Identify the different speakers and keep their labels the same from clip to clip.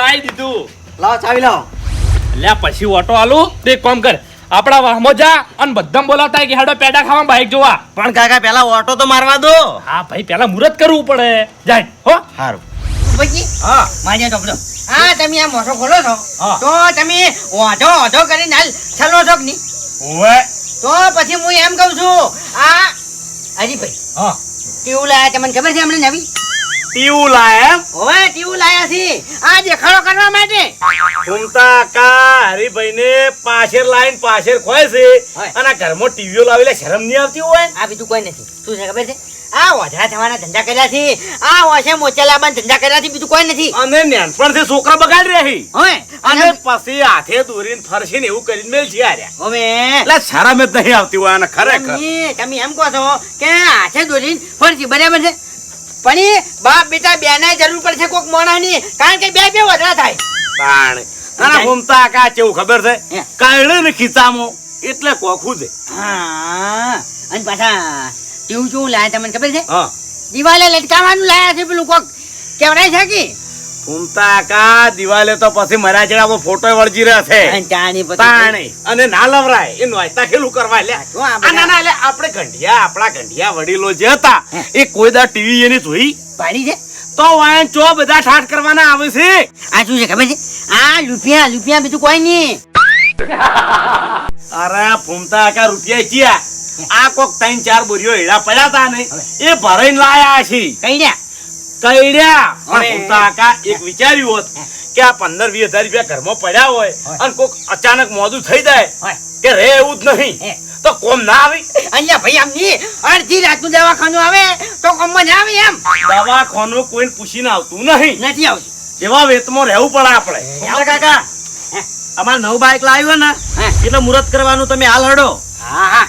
Speaker 1: લાઈ દીધું.
Speaker 2: લાવ ચાવી લાવ.
Speaker 1: લ્યા પછી ઓટો આલુ. તે કોમ કર. આપણા વાહમો જા અને બધા બોલાવતા કે હેડો પેડા ખાવા બાઈક જોવા.
Speaker 2: પણ કાકા પેલા ઓટો તો મારવા દો.
Speaker 1: હા ભાઈ પેલા મુરત કરવું પડે. જાય હો.
Speaker 2: સારું
Speaker 3: ભાઈ
Speaker 1: હા.
Speaker 3: માજે ટોપલો હા તમે આ મોટો ખોલો છો. તો તમે ઓઢો ઓઢો કરીને હાલ છલો છો કે નહીં?
Speaker 1: ઓએ
Speaker 3: તો પછી હું એમ કહું છું આ હરીભાઈ
Speaker 1: હા.
Speaker 3: કેવું લાયા તમને ખબર છે હમણાં નવી?
Speaker 1: ટીવું લાય?
Speaker 3: હવે ટીવું લાયા છે. આ દેખાડો કરવા માટે.
Speaker 1: ઘૂમતા કા હરીભાઈને પાછળ લાઈન પાછળ ખોય છે. અને ઘરમાં ટીવીઓ લાવેલા શરમ નહીં આવતી હોય?
Speaker 3: આ બીજું કોઈ નથી. શું છે ખબર છે? આ ઓઢા થવાના ધંધા કર્યા છે. આ ઓછે મોચા લાવવાના ધંધા કર્યા છે. બીજું કોઈ નથી.
Speaker 1: અને નાનપણથી છોકરા બગાડી રહી
Speaker 3: હવે
Speaker 1: અને પછી હાથે દોરીને ફરશીને એવું કરીને મેલ છે આર્યા
Speaker 3: હવે
Speaker 1: એટલે શરમ જ નહીં આવતી હોય અને ખરેખર.
Speaker 3: તમે તમે એમ કહો છો કે હાથે દોરીને ફરશી બરાબર છે? પણ એ બાપ બેટા બેને જરૂર પડશે કોક મોણાની કારણ કે બે બે વધરા થાય.
Speaker 1: પણ અને ઘૂમતા કા કેવું ખબર છે? કાળે ને ખીચામો એટલે કોખું છે.
Speaker 3: હા અને પાછા ટીવ શું લાયા તમને ખબર છે? દિવાલે લટકાવવાનું લાયા છે પેલું કોક. કેવડાય છે કે
Speaker 1: ઘૂમતા કા દિવાલે તો પછી મરા જેડા ફોટો વળજી રહ્યો છે.
Speaker 3: અને ચાની
Speaker 1: અને ના લવરાય. એ નોયતા ખેલું કરવા લે
Speaker 3: જો આ
Speaker 1: આ ના ના એટલે આપણે ગંઢિયા આપણા ગંઢિયા વડીલો જે હતા એ કોઈ દા ટીવી એને જોઈ?
Speaker 3: પાડી છે?
Speaker 1: તો વાયન ચો બધા ઠાઠ કરવાના આવે છે?
Speaker 3: આ શું છે ખબર છે? આ રૂપિયા રૂપિયા બીજું કોઈ નહીં.
Speaker 1: અરે ફૂમતા કા રૂપિયા ચિયા આ કોક ત્રણ ચાર બોરીઓ હેડા પડ્યા તા ને. એ ભરાઈને લાયા છે.
Speaker 3: કઈ રહ્યા?
Speaker 1: કઈડ્યા. પણ
Speaker 3: હવે-
Speaker 1: એક વિચાર્યું હોત કે આ પંદર વીસ હજાર રૂપિયા ઘરમાં પડ્યા હોય અને કોક અચાનક મોડું થઈ જાય કે રે એવું જ નહીં. તો કોમ ના આવી?
Speaker 3: અહીંયા ભાઈ આમની અડધી રાતનું દવાખાનું આવે તો કોમમાં ના આવે એમ.
Speaker 1: દવાખાનું કોઈને પૂછીને આવતું નહીં.
Speaker 3: નથી આવતું.
Speaker 1: એવા વેતમાં રહેવું પડે આપણે.
Speaker 3: કાકા.
Speaker 2: અમાર નવું બાઈક લાવ્યો ને. એટલે મુહૂર્ત કરવાનું તમે હાલ હડો.
Speaker 3: હા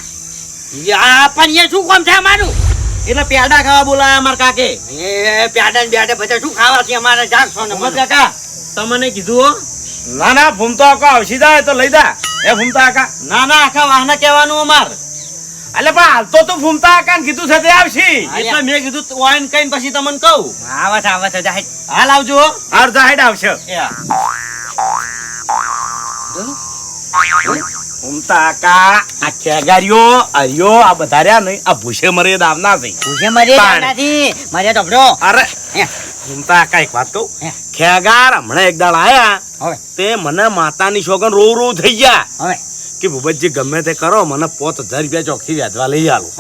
Speaker 3: હા. પણ એ શું કોમ છે અમારું?
Speaker 2: એટલે પેડા ખાવા બોલાયા અમાર કાકે.
Speaker 3: એ પ્યાડા ને બ્યાડા બધા શું ખાવા છે? અમારે જાગશો ને
Speaker 2: મત કાકા તમને કીધું હો.
Speaker 1: ના ના ભૂમતો આખો આવશી જાય તો લઈ દા એ ભૂમતા આકા
Speaker 2: ના ના આખા વાહના કહેવાનું અમાર.
Speaker 1: એટલે પણ હાલ તો તું ભૂમતા આકા ને કીધું છે તે આવશી.
Speaker 2: એટલે મેં કીધું વાઈન કઈ પછી તમને કહું.
Speaker 3: આવે છે આવે છે જાહેર.
Speaker 2: હાલ આવજો હાર
Speaker 1: અડધા આવશે.
Speaker 2: હા.
Speaker 1: આકા આ ખેગારીઓ અરિયો આ બધા રહ્યા નહીં. આ ભૂસે મરે દાવના છે
Speaker 3: ભૂસે મરે
Speaker 1: તાણ.
Speaker 3: નથી મારે
Speaker 1: અરે એક વાત કહું. ખેગાર હમણાં એક આયા.
Speaker 3: હવે.
Speaker 1: તે મને માતાની શોગન રોવ રોવ થઈ ગયા.
Speaker 3: હવે.
Speaker 1: કે ભૂપતજી ગમે તે કરો મને પોત હજાર રૂપિયા ચોખ્ખી વ્યાજવા લઈ આલો.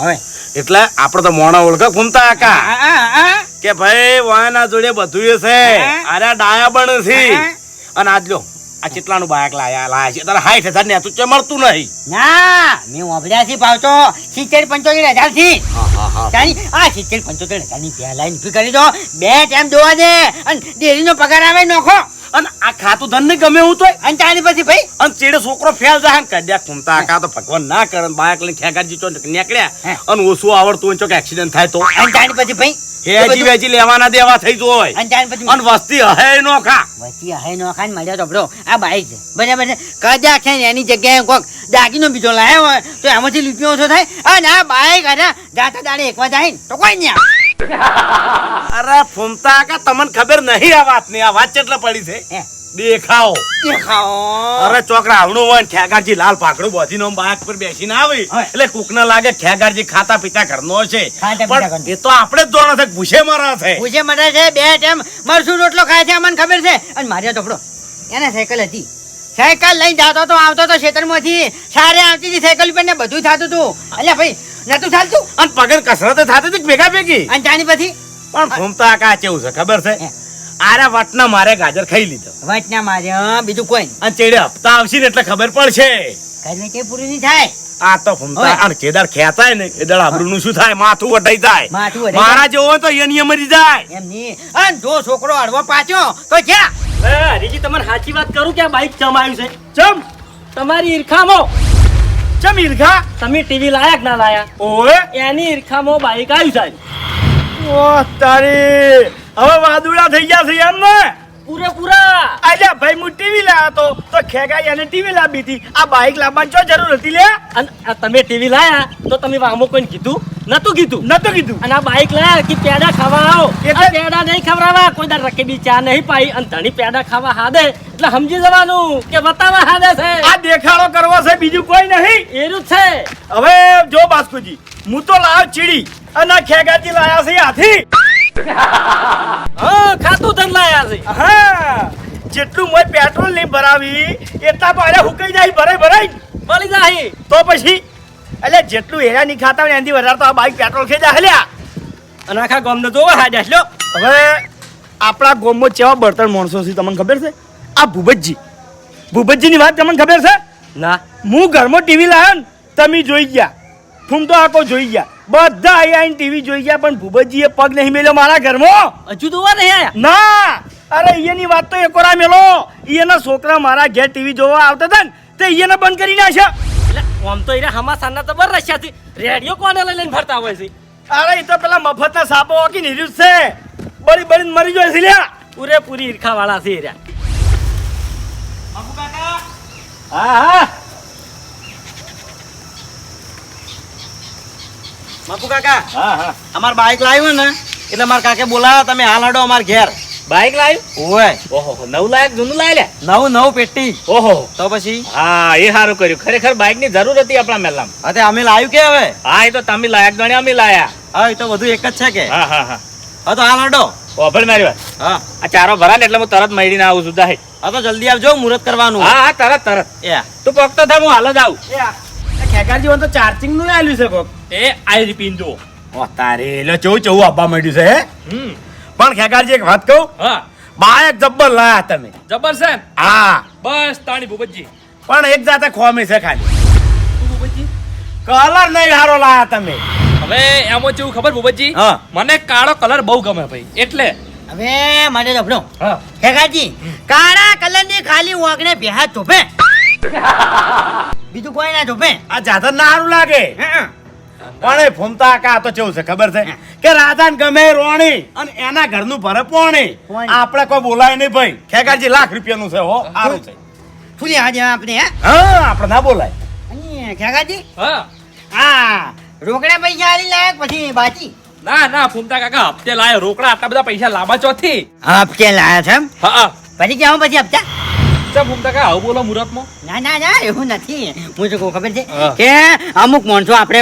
Speaker 1: એટલે આપણે તો મોણા ઓળખ
Speaker 3: આ, આ.
Speaker 1: કે ભાઈ વાના જોડે બધું છે. અરે ડાયા બણ છે અને આજ લો આ ચેટલાનું બાયક લાયા લાયા છે. તારે હાઈઠ હજાર ને તું મળતું નહીં.
Speaker 3: ના મેં ઓભર્યાથી ભાવતો સિત્તેર પંચોતેર હજારથી આ સિત્તેર પંચોતેર હજારની પહેલા કરી દો બે ટાઈમ જોવા દે અને ડેરી નો પગાર આવે નોખો.
Speaker 1: અને આ ખાતું ધન ને ગમે એવું તો
Speaker 3: અને તારી પછી ભાઈ
Speaker 1: અને ચેડે છોકરો ફેલ જાય ને કદ્યા ખૂમતા આકા તો ભગવાન ના કરે બાયક લઈને ખેગાજી ચો નીકળ્યા. અને ઓછું આવડતું હોય ચોક એક્સિડન્ટ થાય તો.
Speaker 3: અને તારી પછી ભાઈ
Speaker 1: હેજી વેજી લેવાના દેવા થઈ જોય
Speaker 3: અને
Speaker 1: વસ્તી હે નો ખા.
Speaker 3: વસ્તી હે નો ખાન મળ્યો તો બરો આ બાઈક છે. બરાબર છે? કદ્યા છે એની જગ્યાએ કોક દાગીનો બીજો લાવ્યો હોય તો એમાંથી રૂપિયો ઓછો થાય. અને આ બાઈક અને જાતા દાડે એકવા જાય ને તો કોઈ નહીં
Speaker 1: અરે ફૂમતા કા તમને ખબર નહીં આ વાતની આ વાત કેટલા પડી છે? દેખાઓ
Speaker 3: દેખાઓ
Speaker 1: અરે ચોકરા આવણું હોય ને ખેગારજી લાલ પાકડું બોધીને નો બાઇક પર બેસીને આવી. એટલે કુક ના લાગે ખેગારજી ખાતા પીતા ઘરનો છે. પણ એ તો આપણે જ જોડે છે ભૂસે મરા છે.
Speaker 3: ભૂસે મને છે બે ટાઈમ મરસું રોટલો ખાય છે મને ખબર છે. અને મારે તો એને સાયકલ હતી. સાયકલ લઈને જાતો તો આવતો તો ખેતરમાંથી. સારે આવતી હતી સાયકલ પર ને બધું થતું હતું. એટલે ભાઈ નતું ચાલતું
Speaker 1: અને પગર કસરત થતી હતી ભેગા ભેગી?
Speaker 3: અને જાણી પછી
Speaker 1: પણ ઘૂમતા કા કેવું છે ખબર છે? આરા વટના મારે ગાજર ખાઈ લીધો.
Speaker 3: વટના મારે બીજું કોઈ
Speaker 1: અને ચેડે હપ્તા આવશે ને એટલે ખબર પડશે.
Speaker 3: ઘરને કે પૂરી નહીં થાય?
Speaker 1: આ તો ફૂમતા. અને કેદાર ખેતાય ને કેદાર આબરૂ નું શું થાય? માથું વઢાઈ જાય.
Speaker 3: માથું
Speaker 1: મારા જેવો તો એ નિયમ મરી જાય.
Speaker 3: એમ ની અન જો છોકરો હળવો પાછો તો ક્યાં?
Speaker 4: હરીજી તમારે સાચી વાત કરું કે આ બાઈક ચમ આવ્યું છે? ચમ તમારી ઈર્ખામાં.
Speaker 1: ચમ ઈરખા?
Speaker 4: તમે ટીવી લાયા કે ના લાયા.
Speaker 1: ઓએ
Speaker 4: એની ઈરખામાં બાઈક આવી સાહેબ
Speaker 1: ઓ તારી. હવે વાદુડા થઈ ગયા છે એમ ને
Speaker 4: પૂરેપૂરા
Speaker 1: અલ્યા ભાઈ હું ટીવી લાવ્યો તો તો ખેગાઈ અને ટીવી લાવી હતી. આ બાઈક લાવવાની શું જરૂર હતી લે
Speaker 4: અને તમે ટીવી લાયા તો તમે વામો કોઈને કીધું? નતું કીધું.
Speaker 1: નતું કીધું.
Speaker 4: અને આ બાઈક લાયા કે પેડા ખાવા આવો.
Speaker 1: એટલે-
Speaker 4: પેડા નહીં ખવડાવવા કોઈ દાડ રકેબી ચા નહીં પાઈ અને ધણી પેડા ખાવા હાદે. એટલે સમજી જવાનું કે બતાવા હાદે છે.
Speaker 1: આ દેખાડો કરવો છે બીજું કોઈ નહીં.
Speaker 4: એનું છે.
Speaker 1: હવે જો બાસ્કુજી હું તો લાવ ચીડી અને ખેગાજી લાયા છે હાથી.
Speaker 4: હા ખાતું ધન લાયા છે.
Speaker 1: હા જેટલું મોય પેટ્રોલ નહીં ભરાવી એટલા તો અરે હુકાઈ જાય ભરાઈ ભરાઈ.
Speaker 4: મળી જાય.
Speaker 1: તો પછી એટલે જેટલું હેરા નહીં ખાતા હોય એનાથી વધારે તો આ બાઈક પેટ્રોલ ખેંચા હલ્યા.
Speaker 4: અને આખા ગોમને જોવા હાડ્યા લો
Speaker 1: હવે આપણા ગામમાં કેવા બળતણ માણસો છે તમને ખબર છે? આ ભૂપતજી. ભૂપતજીની વાત તમને ખબર છે?
Speaker 4: ના.
Speaker 1: હું ઘરમાં ટીવી લાવ્યો ને તમે જોઈ ગયા. ફૂમ તો આખો જોઈ ગયા. બધા અહીં આવીને ટીવી જોઈ ગયા પણ ભૂપતજીએ પગ નહીં મેલ્યો મારા ઘરમાં.
Speaker 4: હજુ જોવા નહીં આયા?
Speaker 1: ના. અરે એની વાત તો એકોરા મેલો. એના છોકરા મારા ઘેર ટીવી જોવા આવતા હતા ને તે એને બંધ કરી નાખ્યા.
Speaker 4: એટલે આમ તો એને હમાસાના તો બર રશ્યાથી. રેડિયો કોને લઈને ફરતા હોય છે?
Speaker 1: અરે એ તો પેલા મફતના સાપો વાકી નિર્યુજ છે. બળી બળીને મરી જાય છે લ્યા.
Speaker 4: પૂરેપૂરી ઈરખા વાળા છે એર્યા
Speaker 1: હા હા.
Speaker 2: બાપુ કાકા
Speaker 1: હા હા.
Speaker 2: અમાર બાઈક લાવ્યું ને એટલે મારા કાકે બોલાવ્યા તમે હાલ હડો અમાર ઘેર.
Speaker 4: બાઈક લાવ્યું
Speaker 2: ઓય.
Speaker 4: ઓહો નવું લાયક જૂનું લાય લે
Speaker 2: નવું નવું પેટી.
Speaker 4: ઓહો.
Speaker 2: તો પછી?
Speaker 4: હા એ સારું કર્યું. ખરેખર બાઇકની જરૂર હતી આપણા મેલામાં.
Speaker 2: અરે અમે લાવ્યું કે હવે?
Speaker 4: હા એ તો તમે લાયક ગણ્યા અમે લાયા.
Speaker 2: હા એ તો બધું એક જ છે કે?
Speaker 4: હા હા હા.
Speaker 2: હા તો હાલ હડો.
Speaker 4: ઓભળ મારી વાત.
Speaker 2: હા.
Speaker 4: આ ચારો ભરા ને એટલે હું તરત મળીને આવું છું હે
Speaker 2: હા તો જલ્દી આવજો મુહૂર્ત કરવાનું.
Speaker 4: હા હા તરત તરત.
Speaker 2: એ.
Speaker 4: તું પકતો થા હું હાલ જ આવું.
Speaker 1: ખેગારજી તો ચાર્જિંગનું આલ્યું છે કોક
Speaker 4: એ આઈ પીન જો
Speaker 1: ઓ તારે એટલે ચૌ ચૌ આપવા માંડ્યું છે હે.
Speaker 4: હમ.
Speaker 1: પણ ખેગારજી એક વાત કહું?
Speaker 4: હા.
Speaker 1: બાયક જબ્બર લાયા તમે.
Speaker 4: જબ્બર છે
Speaker 1: હા.
Speaker 4: બસ તાણી ભૂપતજી.
Speaker 1: પણ એક જાતે ખોમી છે ખાલી.
Speaker 4: ભૂપતજી?
Speaker 1: કલર નહીં હારો લાયા તમે.
Speaker 5: હવે એમાં જેવું ખબર ભૂપતજી?
Speaker 1: હા.
Speaker 5: મને કાળો કલર બહુ ગમે ભાઈ એટલે.
Speaker 3: હવે માટે જબડો
Speaker 5: હા.
Speaker 3: ખેગાજી કાળા કલરની ખાલી ઓગણે બેહા ચોપે બીજું કોઈ ના ચોપે
Speaker 1: આ જાતર ના હારું લાગે.
Speaker 3: હં.
Speaker 1: પણ એ ફૂમતા કા તો કેવું છે? ખબર છે? કે રાજાને ગમે રોણી અને એના ઘરનું ભરે પોણી.
Speaker 3: પોણી.
Speaker 1: આપણે કોઈ બોલાય નહીં ભાઈ. ખેગાજી લાખ રૂપિયાનું છે હો સારું છે.
Speaker 3: ફૂલી આજે આપણે હા?
Speaker 1: આપણે ના બોલાય.
Speaker 3: ખેગાજી
Speaker 5: હા.
Speaker 3: હા રોકડા પૈસા આલી લાયક પછી બાકી?
Speaker 5: ના ના ફૂમતા કાકા હપ્તે લાયો. રોકડા આટલા બધા પૈસા લાંબા ચોથી.
Speaker 3: હપ્તે લાયા છે એમ?
Speaker 5: હા
Speaker 3: પછી કેવું પછી હપ્તા?
Speaker 5: ફૂમતા કાકા આવું બોલો મુહૂર્તમાં
Speaker 3: ના ના ના એવું નથી. હું શું કહું ખબર છે? કે અમુક માણસો આપણે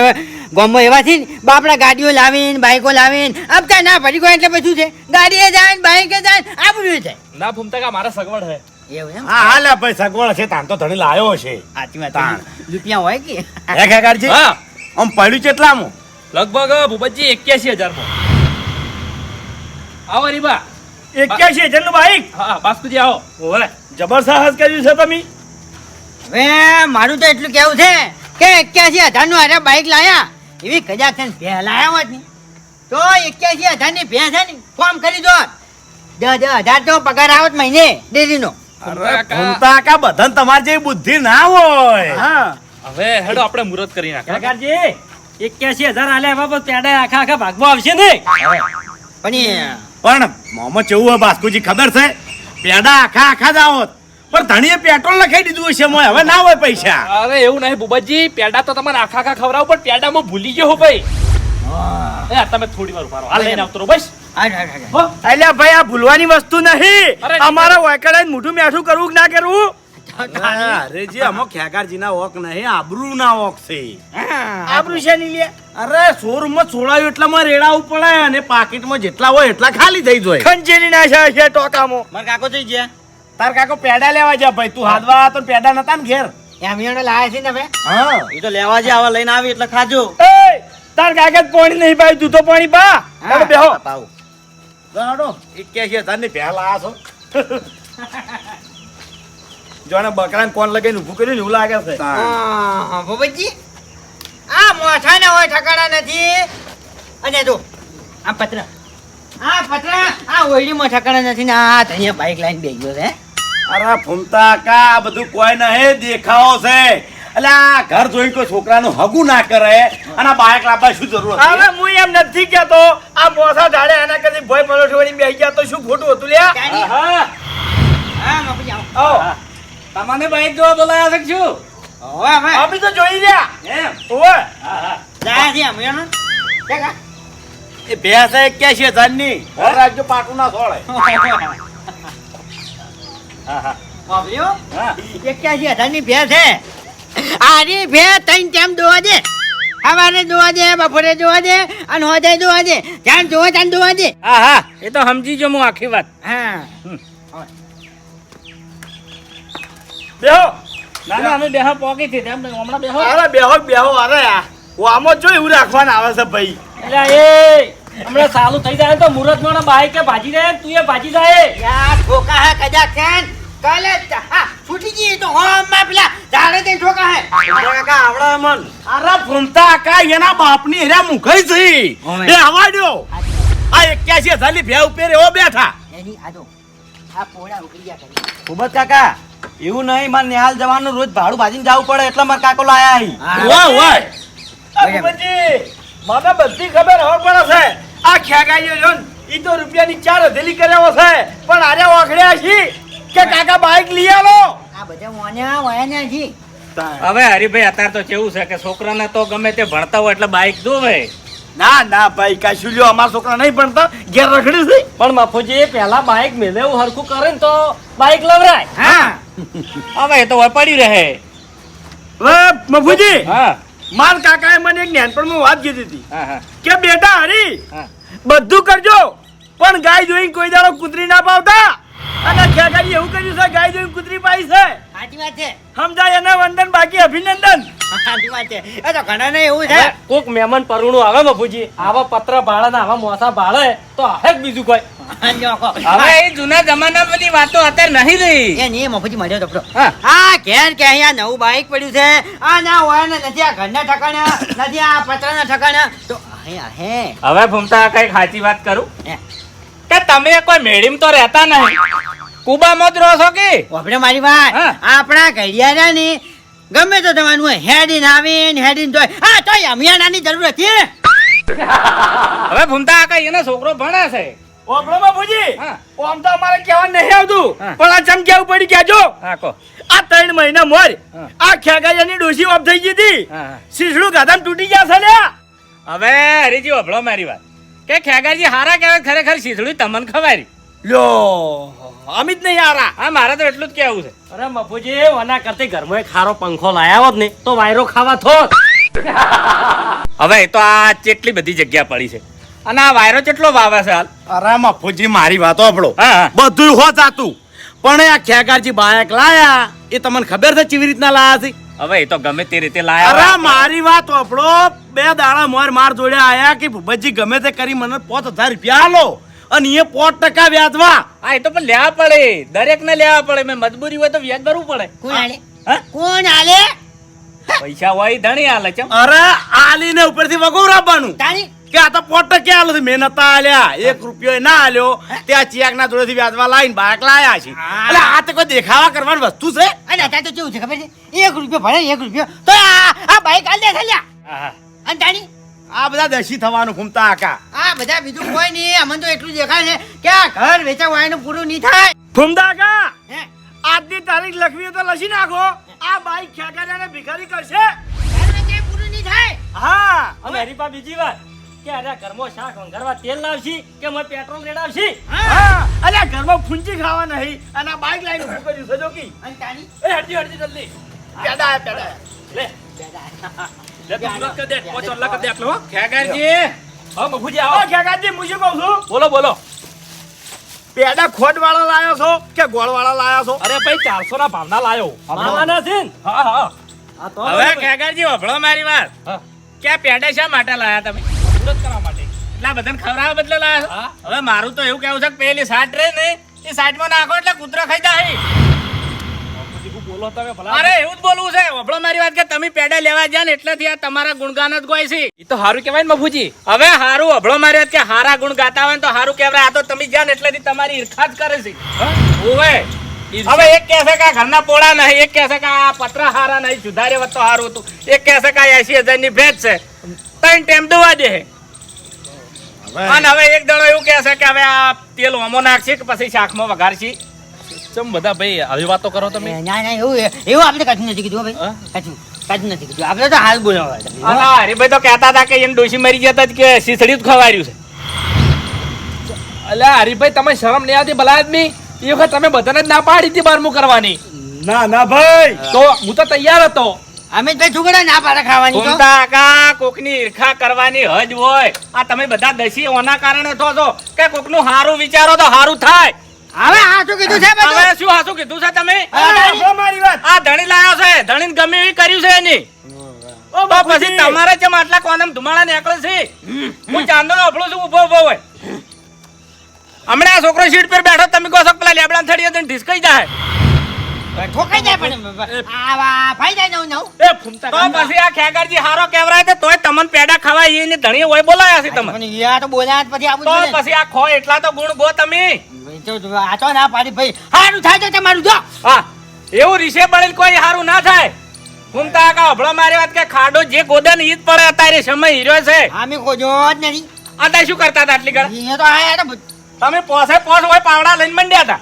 Speaker 3: ગામમાં એવાથી ને બાપડા ગાડીઓ લાવીને બાઈકો લાવીને. આપતા ના ભરી કોઈ એટલે પછી છે. ગાડીએ જાય ને બાઈકે જાય આ બધું થાય
Speaker 5: ના ફૂમતા કા મારા સગવડ હે.
Speaker 3: એમ?
Speaker 1: હા હાલે ભાઈ સગવડ છે તાન તો ધણી લાયો છે.
Speaker 3: સાચી વાત
Speaker 1: તાણ.
Speaker 3: રૂપિયા હોય કે?
Speaker 1: હે ખેગારજી?
Speaker 5: હા.
Speaker 1: આમ પડ્યું કેટલામાં
Speaker 5: લગભગ ભૂપતજી એક્યાસી હજારમાં આવો રીબા.
Speaker 1: એક્યાસી હજારનું બાઈક?
Speaker 5: હા બાસ્કુજી આવો.
Speaker 1: ઓલે જબર સાહસ કર્યું છે તમે.
Speaker 3: હવે મારું તો એટલું કેવું છે કે એક્યાસી હજારનું અરે બાઈક લાયા. એવી કદાચ તને પહેલા આવ્યો જ નહીં તો એક્યાસી હજારની ભે છે ને ફોર્મ કરી દો. દસ દસ હજાર તો પગાર આવત મહિને ડેરીનો.
Speaker 5: કાકા.
Speaker 1: બધાને તમારી જેવી બુદ્ધિ ના હોય.
Speaker 3: હા.
Speaker 5: હવે હેડો આપણે મુહૂર્ત કરી નાખીએ.
Speaker 4: કાકાજી એક્યાસી હજાર આલ્યા બાબા પેડા આખા આખા ભાગમાં આવશે ને?
Speaker 3: પણ
Speaker 1: પણ મોમાં કેવું હોય બાસ્કુજી ખબર છે? પેડા આખા આખા જ આવત. પણ ધણીએ પેટ્રોલ લખાઈ દીધું હશે મોય હવે ના હોય પૈસા.
Speaker 5: અરે એવું નહીં બુબાજી પેડા તો તમારે આખા આખા ખવડાવ પણ પેડામાં ભૂલી ગયો હો ભાઈ. એ તમે થોડી વાર ઊભા રહો. હાલ લઈને આવતો રહો બસ.
Speaker 1: એટલે ભાઈ આ ભૂલવાની વસ્તુ નહીં.
Speaker 5: અરે,
Speaker 1: અમારા વાયકડા મોઢું મેઠું કરવું કે ના કરવું? અરે જે અમો ખેગારજીના ઓક નહીં આબરૂ ના ઓક છે. આબરૂ છે નહીં લે. અરે શોરૂમમાં છોડાયું એટલામાં રેડાવું પડે અને પાકીટમાં જેટલા હોય એટલા ખાલી થઈ જાય. ખંચેરી ના છે ટોકામાં.
Speaker 2: મારા કાકો થઈ ગયા?
Speaker 1: તાર કાકો પેડા લેવા જા ભાઈ તું હાદવા તો પેડા નતા ને ઘેર.
Speaker 3: એમ એનો લાયા છે ને હવે
Speaker 1: હા.
Speaker 2: એ તો લેવા જે આવા લઈને આવી એટલે ખાજો.
Speaker 1: એ તાર કાકે પાણી નહીં ભાઈ તું તો પાણી પા. હવે બેહો.
Speaker 2: પાઉં
Speaker 1: દાડો કે છે તને પહેલા છો. જોને બકરાને કોણ લગાઈને ઊભું કર્યું ને એવું લાગે છે.
Speaker 3: હા, ભૂપતજી. આ મોઠા ને હોય ઠકાણા નથી. અને જો આ પત્ર. આ પત્ર આ ઓયડીમાં ઠકાણા નથી ને આ ધનિયા બાઈક લાઈન બેસી ગયો છે
Speaker 1: અરે ફૂમતા કા આ બધું કોઈ નહીં દેખાવો છે. એટલે આ ઘર જોઈ કોઈ છોકરાનું હગું ના કરે. અને આ બાયક લાવવા શું જરૂર હવે હું એમ નથી કહેતો આ મોસા ઝાડે એના કદી ભય વળી બેસી ગયા તો શું ખોટું હતું લ્યા? હા.
Speaker 3: હા બાપુજી આવો.
Speaker 5: તમને બાઈક જોવા બોલાયા છે શું?
Speaker 3: હવે હવે.
Speaker 1: અમે તો જોઈ રહ્યા
Speaker 5: એમ?
Speaker 1: ઓવે
Speaker 3: જાય છે અમે એનો?
Speaker 1: એ ભેંસ એક્યાસી હજારની રાજ્ય પાટું ના છોડે
Speaker 3: બાપરીઓ એક્યાસી હજારની ભેંસ છે. આરી ભેંસ ત્રણ ટાઈમ દોવા દે. સવારે દોવા દે બપોરે દોવા દે અને હોદે દોવા દે. જ્યાં દોવા ત્યાં દોવા દે.
Speaker 5: હા હા. એ તો સમજી જો હું આખી વાત.
Speaker 3: હા.
Speaker 1: બેહો.
Speaker 5: ના ના અમે બેહા પોકી થી તેમ હમણાં બેહો.
Speaker 1: અરે બેહો બેહો અરે. આ આમાં જો એવું રાખવાના આવે છે ભાઈ.
Speaker 4: એટલે એ હમણાં સારું થઈ જાય તો મુહૂર્તમાં બાઈક કે ભાજી જાય તું એ ભાજી જાય.
Speaker 3: યાર ઠોકા હે કજા કેન કાલે હા છૂટી ગઈ તો હોમમાં પેલા ઝાડે તે ઠોકા હે.
Speaker 1: કાકા આવડે મન અરે ફૂમતા કા એના બાપની હેરા મુખાઈ છે. એ હવા આ એક્યાસી હજાર ભે ઉપર એવો બેઠા.
Speaker 3: એની આદો આ પોળા ઉકળી કરી
Speaker 2: ખૂબ કાકા એવું નહીં મારે નિહાલ જવાનું રોજ ભાડું ભાજીને જવું પડે એટલે મારે કાકો લાયા અહીં
Speaker 1: વાહ વાહ. મને બધી ખબર હવે પડે છે. આ ખેગાઈઓ જો ને, ઈ તો રૂપિયાની ચાર હધેલી કર્યો છે. પણ આરે ઓખડ્યા છી કે કાકા બાઈક લઈ આવો.
Speaker 3: આ બધા મોન્યા વાયા જી.
Speaker 5: હવે હરીભાઈ અત્યારે તો કેવું છે કે છોકરાને તો ગમે તે ભણતા હોય એટલે બાઈક દોવે
Speaker 1: ના ના ભાઈ કાશું લ્યો અમારા છોકરા નહીં ભણતા. ઘેર રખડી છે.
Speaker 4: પણ મફુજી પહેલા બાઈક મેલે એવું હરખું કરે ને તો બાઈક લવરાય.
Speaker 3: હા.
Speaker 5: હવે એ તો વપાડી પડી રહે.
Speaker 1: હવે મફુજી
Speaker 5: હા.
Speaker 1: માર કાકાએ મને એક નાનપણમાં વાત કીધી હતી. કે બેટા હરી
Speaker 5: હા.
Speaker 1: બધું કરજો પણ ગાય જોઈને કોઈ દાડો કૂતરી ના પાવતા. અને ખેગાડી એવું કર્યું છે ગાય જોઈને કૂતરી પાઈ છે.
Speaker 3: સાચી વાત છે.
Speaker 1: સમજાય એને વંદન બાકી અભિનંદન.
Speaker 3: સાચી વાત છે. એ તો ઘણા ને એવું છે.
Speaker 4: હવે કોક મહેમાન પરુણું આવે મફુજી આવા પત્ર ભાળે ને આવા મોસા ભાળે તો આવે બીજું કોઈ.
Speaker 5: હવે એ જૂના જમાના બધી વાતો અત્યારે નહીં રહી.
Speaker 3: એ નહીં મફુજી મળ્યો તો
Speaker 5: હા.
Speaker 3: હા કે અહીંયા નવું બાઈક પડ્યું છે. આ ના હોય ને નથી આ ઘરના ઠકાણા નથી આ પતરાના ઠકાણા. તો અહીંયા હે.
Speaker 5: હવે ભૂમતા કંઈક સાચી વાત કરું. કે તમે કોઈ મેળીમ તો રહેતા નહીં? કુબામાં જ રહો છો કે?
Speaker 3: વાપરે મારી વાત. આપણા ઘડિયાળા ને ગમે તો તમારું હેડીન આવીને હેડીન તોય હા તોય અમિયાણાની જરૂર હતી
Speaker 5: હવે ભૂમતા કઈ એનો છોકરો ભણે છે?
Speaker 1: ઓપડો બાપુજી. આમ તો અમારે કહેવા નહીં આવતું. પણ આ ચમ કેવું પડી કહેજો
Speaker 5: હા કો
Speaker 1: આ ત્રણ મહિના મોર. આ ખેગાયાની ડોસી ઓફ થઈ ગઈ હતી. શીશડું ગાધામ તૂટી ગયા છે લ્યા
Speaker 5: હવે હરીજી વભળો મારી વાત. કે ખેગાજી હારા કહેવાય ખરેખર શીસડું તમને ખબર
Speaker 1: લ્યો અમિત નહીં હારા.
Speaker 5: હા મારે તો એટલું જ કહેવું છે.
Speaker 4: અરે મફુજી ઓના કરતી ઘરમાં એક ખારો પંખો લાયા હોત ને તો વાયરો ખાવા થોત.
Speaker 5: હવે તો આ કેટલી બધી જગ્યા પડી છે. અને આ વાયરો કેટલો વાવે છે હાલ?
Speaker 1: અરે મફુજી મારી વાતો આપણો બધું હો. આતું પણ આ ખેગારજી બાયક લાયા એ તમને ખબર છે કેવી રીતના લાયા છે?
Speaker 5: હવે એ તો ગમે તે રીતે લાયા
Speaker 1: અરે મારી વાત આપણો બે દાડા મોર માર જોડે આયા કે ભૂપતજી ગમે તે કરી મને પોત હજાર રૂપિયા આલો. અને એ પોત ટકા વ્યાજમાં.
Speaker 5: હા એ તો પણ લેવા પડે. દરેક ને લેવા પડે. મેં મજબૂરી હોય તો વ્યાજ ભરવું પડે.
Speaker 3: કોણ આલે?
Speaker 5: હા?
Speaker 3: કોણ આલે?
Speaker 5: પૈસા હોય ધણી આલે છે.
Speaker 1: અરે આલીને ઉપરથી વગોરાવવાનું
Speaker 3: તાણી?
Speaker 1: કે આ તો પોટ કે આલો છે? મહેનત આલ્યા. એક રૂપિયો ના આલ્યો. ત્યાં ચિયાક ના જોડેથી વ્યાજમાં લાઈન બાક લાયા છે. એટલે આ તો કોઈ દેખાવા કરવાની વસ્તુ છે?
Speaker 3: અને અત્યારે તો કેવું છે ખબર છે? એક રૂપિયો ભરે એક રૂપિયો. તો આ બાઈક આલ દે લ્યા.
Speaker 5: હા, હા.
Speaker 3: અને તાણી?
Speaker 1: આ બધા દશી થવાનું ઘૂમતા આકા.
Speaker 3: આ બધા બીજું કોઈ નહીં. અમને તો એટલું દેખાય છે કે આ ઘર વેચાવાનું પૂરું નહીં થાય.
Speaker 1: ઘૂમતા આકા?
Speaker 3: હે?
Speaker 1: આજની તારીખ લખવી તો લસી નાખો. આ બાઈક ખેગાડ્યાને ભિખારી કરશે?
Speaker 3: ઘર પૂરું નહીં થાય.
Speaker 1: હા.
Speaker 4: અને હરીપા બીજી વાત કે અરે ઘરમાં શાક વંગારવા તેલ લાવશી કે મેં પેટ્રોલ રેડાવશી
Speaker 1: હા. અલ્યા ઘરમાં ફૂંચી ખાવા નહીં અને આ બાઈક લાઈન ઉભું કર્યું છે જોકી
Speaker 3: અને તાણી
Speaker 1: એ હટજી હટજી જલ્દી. પેડા આયા, પેડા
Speaker 5: લે તું સુરત દે, પોચ ઓલા દે આટલો, ખેગારજી હા મફુજી આવો.
Speaker 1: ઓ ખેગાજી કહું છું?
Speaker 5: બોલો બોલો.
Speaker 1: પેડા ખોટ વાળા લાયો છો કે ગોળ વાળા લાયા છો?
Speaker 5: અરે ભાઈ ચારસો ના ભાવના લાયો.
Speaker 4: મામાના છે ને?
Speaker 5: હા હા હવે ખેગારજી વફળો મારી વાત. કે પેડા શા માટે લાયા તમે? સુરત કરવા માટે. એટલા બધાને ખવડાવવા બદલે લાયા હવે મારું તો એવું કેવું છે કે પેલી સાટ રે ને એ સાઈડમાં નાખો એટલે કૂતરો ખાઈ જાય. અરે એવું જ બોલવું છે. વભળો મારી વાત કે તમે પેડા લેવા જ્યાં ને એટલેથી આ તમારા ગુણગાન જ ગોય છે. એ તો હારું કહેવાય ને મફુજી. હવે હારું વભળો મારી વાત કે હારા ગુણ ગાતા હોય ને તો હારું કહેવાય. આ તો તમે જ્યાં ને એટલેથી તમારી ઈર્ખા જ કરે છે. ઓવે. હવે એક કહે છે કે ઘરના પોળા નહીં એક કહે છે કે આ પત્ર હારા નહીં. સુધારે વત્તો હારું હતું. એક કહે છે કે આ એસી હજારની ભેટ છે. ત્રણ ટેમ દુવા દે. અને હવે એક દડો એવું કહે છે કે હવે આ તેલ ઓમો નાખશે કે પછી શાકમાં વઘારશી. ચમ બધા ભાઈ આવી વાતો કરો તમે?
Speaker 3: ના ના એવું એવું આપણે કશું નથી કીધું ભાઈ.
Speaker 5: હા?
Speaker 3: કશું કશું નથી કીધું. આપણે તો હાલ બોલાવવા
Speaker 5: અલા હરીભાઈ તો કહેતા હતા કે એને ડોશી મરી ગયા તા કે સીસડી જ ખવાર્યું છે.
Speaker 6: અલ્યા હરીભાઈ તમે શરમ નહીં આવતી ભલા આદમી એ વખત તમે બધાને જ ના પાડી હતી બારમું કરવાની.
Speaker 7: ના ના ભાઈ.
Speaker 6: તો હું તો તૈયાર હતો.
Speaker 3: અમે તો છોકરા ના પાડે ખાવાની તો.
Speaker 5: કાકા કોકની ઈર્ખા કરવાની હજ હોય. આ તમે બધા દસી ઓના કારણે થો છો. કે કોકનું હારું વિચારો તો હારું થાય.
Speaker 3: હવે કીધું છે બધું?
Speaker 5: હવે શું હાસું કીધું છે તમે?
Speaker 7: મારી વાત.
Speaker 5: આ ધણી લાયો છે. ધણીને ગમે એવી કર્યું છે એની.
Speaker 7: ઓ
Speaker 5: પછી. તમારે જેમ આટલા કોનમ ધુમાડા નીકળે છે હું ચાંદો અફળો છું ઊભો ઊભો હોય. હમણાં આ છોકરો સીટ પર બેઠો તમે કહો છો પેલા લેબડા થડી ઢીસકાઈ જાય.
Speaker 3: ઠોકાઈ જાય પણ આવા ફાઈ જાય નવું નવું
Speaker 6: એ ફૂમતા
Speaker 5: તો પછી આ ખેગારજી હારો કેવરાય તો તોય તમને પેડા ખવાય એને ધણી હોય બોલાયા છે તમે
Speaker 3: યા તો બોલ્યા પછી આવું
Speaker 5: તો પછી આ ખો એટલા તો ગુણ ગો તમે.
Speaker 3: આ તો ના પાડી ભાઈ હારું થાય તો તમારું જો.
Speaker 5: હા એવું રીસે બળેલ કોઈ હારું ના થાય. ઘૂમતા કા હભળો મારી વાત કે ખાડો જે ગોદન ને ઈ જ પડે અત્યારે સમય હીરો છે.
Speaker 3: અમે કોજો જ નથી.
Speaker 5: અત્યારે શું કરતા હતા આટલી ઘર
Speaker 3: તો આયા
Speaker 5: તમે પોસે પોસ હોય પાવડા લઈને મંડ્યા હતા.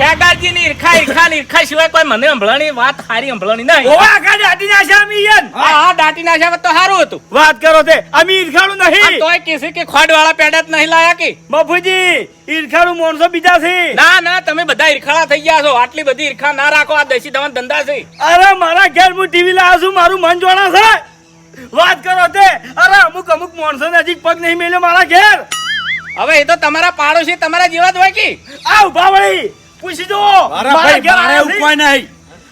Speaker 5: ખેગારજી ની ઈર્ખા ઈર્ખા ની ઈર્ખા સિવાય કોઈ મને સંભળાણી વાત સારી સંભળાણી નહીં.
Speaker 7: ઓવા આખા દાટી નાખ્યા અમે ઈયન.
Speaker 5: હા હા દાટી નાખ્યા તો સારું હતું.
Speaker 7: વાત કરો તે. અમે ઈરખાણું નહીં.
Speaker 5: તોય કિસી કે ખોડ વાળા પેડા જ નહીં લાયા કે?
Speaker 7: બાપુજી ઈરખાણું માણસો બીજા છે.
Speaker 5: ના ના તમે બધા ઈર્ખાળા થઈ ગયા છો. આટલી બધી ઈર્ખા ના રાખો. આ દેશી દવા ધંધા છે.
Speaker 7: અરે મારા ઘેર હું ટીવી લાવ્યો છું મારું મન જોણા છે. વાત કરો તે. અરે અમુક અમુક માણસો નજીક પગ નહીં મેલ્યો મારા ઘેર.
Speaker 5: હવે એ તો તમારા પાડોશી તમારા જેવા જ હોય કે?
Speaker 7: આ ઊભા વળી. પૂછી દો મારા ઘેર આવ્યા છે.
Speaker 1: નહીં.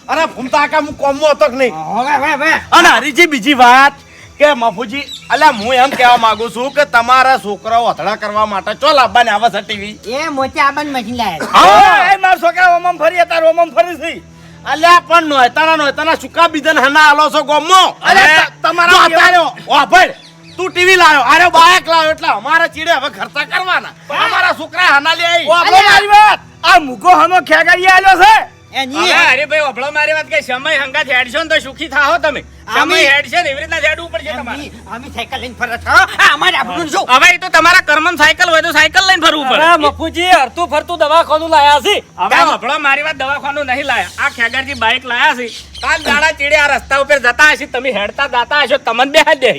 Speaker 1: અરે ફૂમતા કા હું કોમ હતો કે નહીં?
Speaker 3: હવે હવે હવે
Speaker 1: અને હરીજી બીજી વાત કે મફુજી અલ્યા હું એમ કહેવા માંગુ છું કે તમારા છોકરાઓ અથડા કરવા માટે ચો લાવવાની આવે છે ટીવી?
Speaker 3: એ મોચા આબાન મશીન લાયા
Speaker 7: એ મારા છોકરા ઓમમ ફરી હતા ઓમમ ફરી છે.
Speaker 1: અલ્યા પણ નોયતાના નોયતાના સુકા બીજન હના આલો છો ગોમો?
Speaker 7: અરે,
Speaker 1: તમારા
Speaker 7: જો
Speaker 1: અત્યારે ઓ ભાઈ તું ટીવી લાવ્યો અરે બાઇક લાવ્યો એટલે અમારા ચીડે હવે ખર્ચા કરવાના. અમારા છોકરા હના લે
Speaker 7: મારી વાત. આ મુકો હમો ખેગાડી આલ્યો છે?
Speaker 3: એ ની
Speaker 5: હવે હરીભાઈ અભળો મારી વાત કે સમય હંગાત હેડશો ને તો સુખી થાઓ તમે. સમય
Speaker 3: આમી-
Speaker 5: હેડશે ને એવી રીતના હેડવું પડશે તમારે.
Speaker 3: અમે અમે સાયકલ લઈને ફરત છો અમારે આપણું શું?
Speaker 5: હવે તો તમારા કર્મમ સાયકલ હોય તો સાયકલ લઈને ફરવું
Speaker 4: અરે મફુજી હરતું ફરતું દવાખાનું લાયા છે.
Speaker 5: હવે અભળો મારી વાત દવાખાનું નહીં લાયા. આ ખેગારજી બાઇક લાયા છે. કાલ દાડા ચીડે આ રસ્તા ઉપર જતા હશે. તમે હેડતા જાતા હશો તમને દે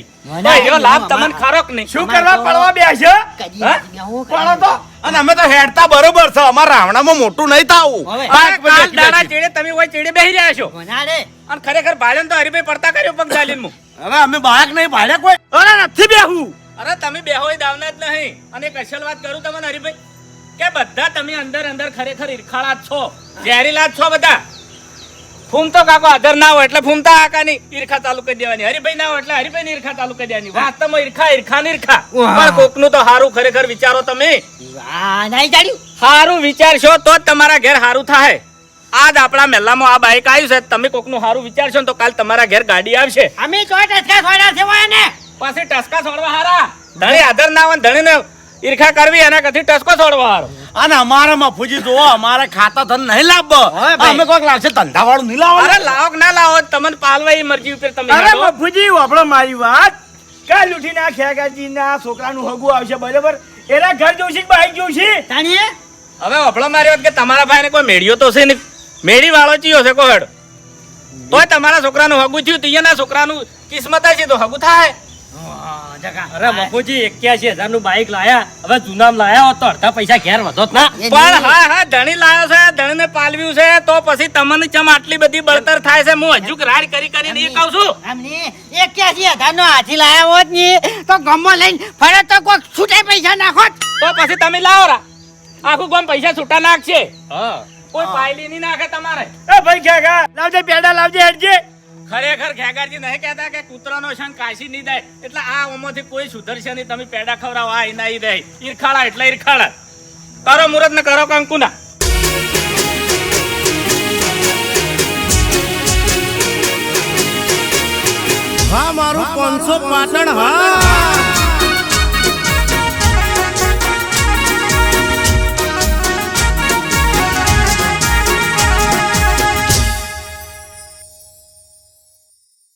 Speaker 5: એનો લાભ તમને ખરો કે નહીં?
Speaker 7: શું કરવા પડવા પડો તો.
Speaker 1: અને અમે તો હેડતા બરોબર છે. અમારા રાવણામાં મોટું નહીં થાવું.
Speaker 5: કાલ દાડા ચીડે તમે હોય ચીડે બેહી રહ્યા છો. અને ખરેખર ભાડે તો હરીભાઈ પડતા કર્યો પગ ચાલીને.
Speaker 1: હવે અમે બાળક નહીં ભાડે કોઈ
Speaker 7: અરે નથી બેહું.
Speaker 5: અરે તમે બેહોય દાવના જ નહીં. અને એક અસલ વાત કરું તમને હરીભાઈ કે બધા તમે અંદર અંદર ખરેખર ઈરખાળા છો. ઝેરીલા છો બધા. ફૂમતો કાકો આધાર ના હોય એટલે ફૂમતા કાકાની ઈરખા ચાલુ કરી દેવાની. હરીભાઈ ના હોય એટલે હરીભાઈ ની ઈરખા ચાલુ કરી દેવાની. વાસ્તવમાં ઈર્ખા ઈરખા ની ઈરખા. પણ કોકનું તો હારું ખરેખર વિચારો તમે.
Speaker 3: નહીં જાડ્યું
Speaker 5: હારું વિચારશો તો જ તમારા ઘેર હારું થાય આજ આપણા મહેલામાં આ બાઇક આવ્યું છે. તમે કોકનું સારું વિચારશો ને તો કાલ તમારા ઘેર ગાડી આવશે.
Speaker 3: અમે તો ટસકા છોડ્યા છે હોય ને?
Speaker 5: પાછી ટસકા છોડવા હારા. ધણી આદર ના હોય ધણીને ઈર્ખા કરવી એના કથી ટસકો છોડવા હારો.
Speaker 1: અને અમારા ફૂજી જુઓ અમારે ખાતા ધન નહીં લાવો અમે કોઈક લાવશે ધંધા વાળું નહીં લાવો
Speaker 5: અરે લાવો કે ના લાવો તમને પાલવા એ મરજી ઉપર તમે
Speaker 7: અરે ફૂજી આપણો મારી વાત. કાલ ઉઠીને આ ના છોકરાનું હગું આવશે બરાબર? એના ઘર જોશી બાઈક જોઉં
Speaker 3: તાણીએ?
Speaker 5: હવે આપણે મારી વાત કે તમારા ભાઈને કોઈ મેળ્યો તો છે ને મેળી વાળો ચિયો છે કોઈ હેડ તોય તમારા છોકરાનું હગું થયું તીયના છોકરાનું કિસ્મત છે તો હગું થાય.
Speaker 4: અરે એક્યાસી હજારનું બાઈક લાયા. હવે જૂનામ લાયા હોત તો અડધા પૈસા ઘેર વધો ના.
Speaker 5: પણ હા હા ધણી લાયો છે ધણીને પાલવ્યું છે તો પછી તમને ચમ આટલી બધી બળતર થાય છે? હું હજુ રાડ કરી કરીને એ કહું છું.
Speaker 3: એક્યાસી હજાર નો હાથી લાયા હોત ને તો ગમો લઈને ફરત તો કોક છૂટે પૈસા નાખો
Speaker 5: તો પછી તમે લાવો રા. આખું ગામ પૈસા છૂટા નાખશે.
Speaker 4: હા.
Speaker 5: કોઈ પાયલી નહીં નાખે તમારે.
Speaker 7: એ ભાઈ ખેગા લાવજે પેડા લાવજે હેડજે.
Speaker 5: ખરેખર ખેગારજી નહીં કહેતા કે કૂતરાનો શંખ કાશી નહીં દે એટલે આ ઓમાંથી કોઈ સુધરશે નહીં. તમે પેડા ખવડાવો આ એના દે ઈરખાડા એટલે ઈરખાડા કરો મુરત ને કરો કંકુના.
Speaker 1: હા મારું પાંચસો પાટણ હા.